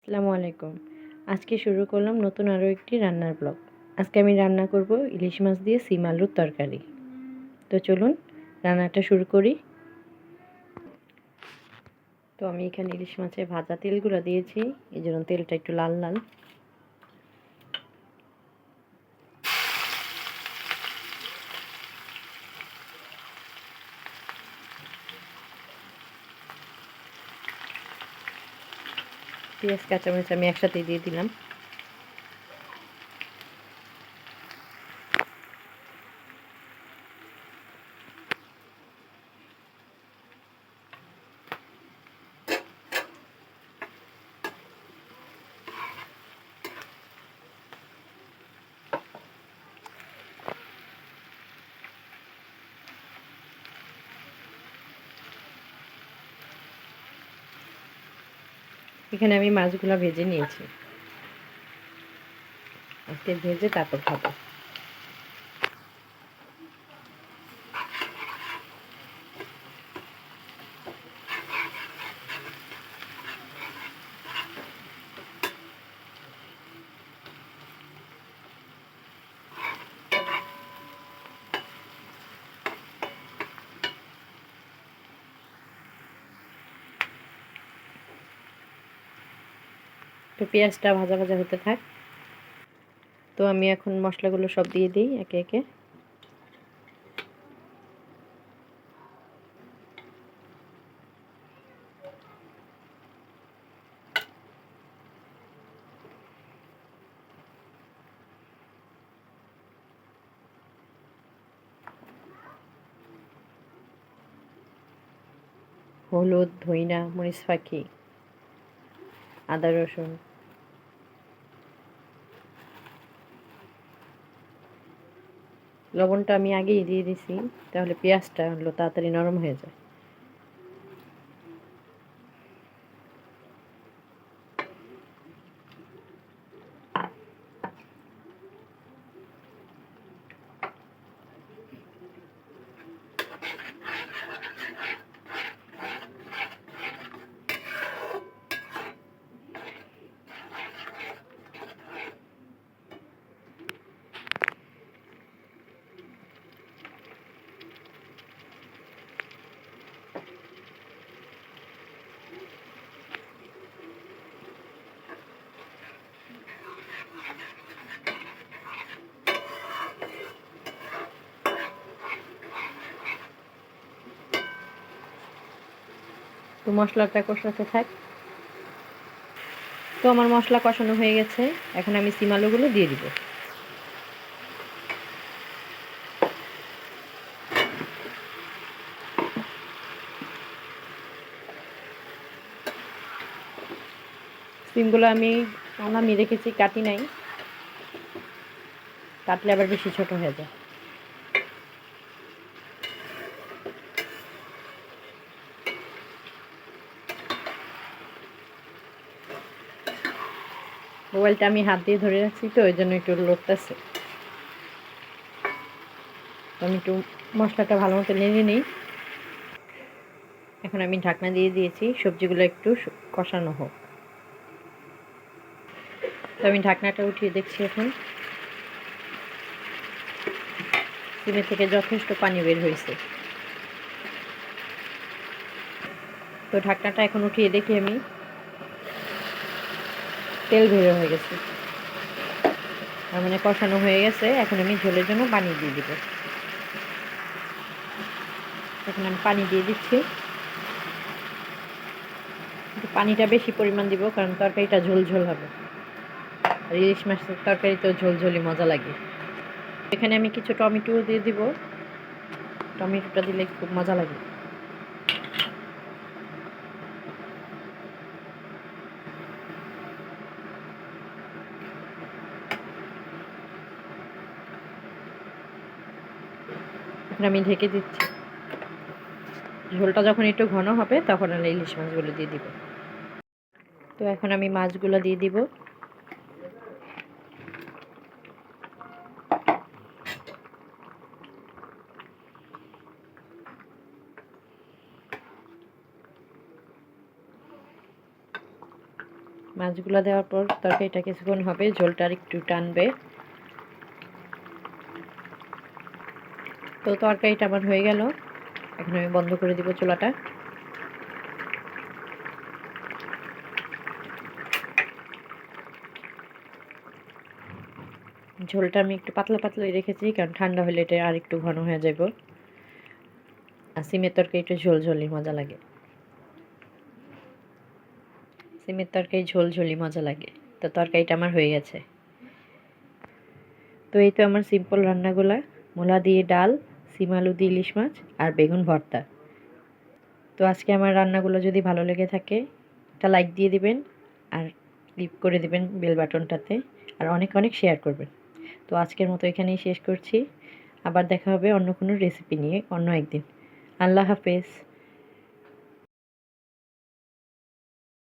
আসসালামু আলাইকুম। আজকে শুরু করলাম নতুন আরও একটি রান্নার ব্লগ। আজকে আমি রান্না করব ইলিশ মাছ দিয়ে সিম আলুর তরকারি। তো চলুন রান্নাটা শুরু করি। তো আমি এখানে ইলিশ মাছে ভাজা তেলগুলো দিয়েছি। এই জন্য তেলটা একটু লাল লাল। পেঁয়াজ কাঁচামরিচ আমি একসাথে দিয়ে দিলাম। এখানে আমি মাছগুলো ভেজে নিয়েছি। আজকে ভেজে তারপর খাব। তো পেঁয়াজটা ভাজা ভাজা হতে থাক। তো আমি এখন মশলাগুলো সব দিয়ে দিই একে একে। হলুদ, ধইনা, মরিচ পাখি আদা রসুন। লবণটা আমি আগেই দিয়ে দিছি তাহলে পেঁয়াজটা হলো তাড়াতাড়ি নরম হয়ে যায়। তো মশলাটা কষাতে থাক। তো আমার মশলা কষানো হয়ে গেছে। এখন আমি সিম আলুগুলো দিয়ে দিব। সিমগুলো আমি আমি রেখেছি, কাটি নাই। কাটলে আবার বেশি ছোট হয়ে যায়। মোবাইলটা আমি হাত দিয়ে ধরে রাখছি তো, ওই জন্য একটু লড়তেছে। আমি একটু মশলাটা ভালো মতো নেড়ে নিই। এখন আমি ঢাকনা দিয়ে দিয়েছি, সবজিগুলো একটু কষানো হোক। তো আমি ঢাকনাটা উঠিয়ে দেখছি এখন। সিমের থেকে যথেষ্ট পানি বের হয়েছে। তো ঢাকনাটা এখন উঠিয়ে দেখি আমি। তেল বের হয়ে গেছে। তার মানে কষানো হয়ে গেছে। এখন আমি ঝোলের জন্য পানি দিয়ে দিব। এখন আমি পানি দিয়ে দিচ্ছি। পানিটা বেশি পরিমাণ দিব, কারণ তরকারিটা ঝোল ঝোল হবে। আর ইলিশ মাছের তরকারি তো ঝোল ঝোলই মজা লাগে। এখানে আমি কিছু টমেটো দিয়ে দিব। টমেটোটা দিলে খুব মজা লাগে। আমি ঢেকে দিচ্ছি। ঝোলটা যখন একটু ঘন হবে, তখন আমি ইলিশ মাছগুলো দিয়ে দিব। তো এখন আমি মাছগুলো দিয়ে দিব। মাছগুলো দেওয়ার পর তরকারিটা কিছুক্ষণ হবে, ঝোলটা একটু টানবে। তো তরকারিটা আমার হয়ে গেল। এখন আমি বন্ধ করে দিব চুলাটা। ঝোলটা আমি একটু পাতলা পাতলাই রেখেছি, কারণ ঠান্ডা হলে এটা আর একটু ঘন হয়ে যাব আর সিমের তরকারি একটু ঝোল ঝোলই মজা লাগে। সিমের তরকারি ঝোল ঝোলই মজা লাগে। তো তরকারিটা আমার হয়ে গেছে। তো এই তো আমার সিম্পল রান্নাগুলা। মূলা দিয়ে ডাল, সিম আলু দিয়ে ইলিশ মাছ আর বেগুন ভর্তা। তো আজকে আমার রান্নাগুলো যদি ভালো লেগে থাকে, একটা লাইক দিয়ে দিবেন আর ক্লিক করে দিবেন বেল বাটনটাতে আর অনেক অনেক শেয়ার করবেন। তো আজকের মতো এখানেই শেষ করছি। আবার দেখা হবে অন্য কোনো রেসিপি নিয়ে অন্য একদিন। আল্লাহ হাফেজ।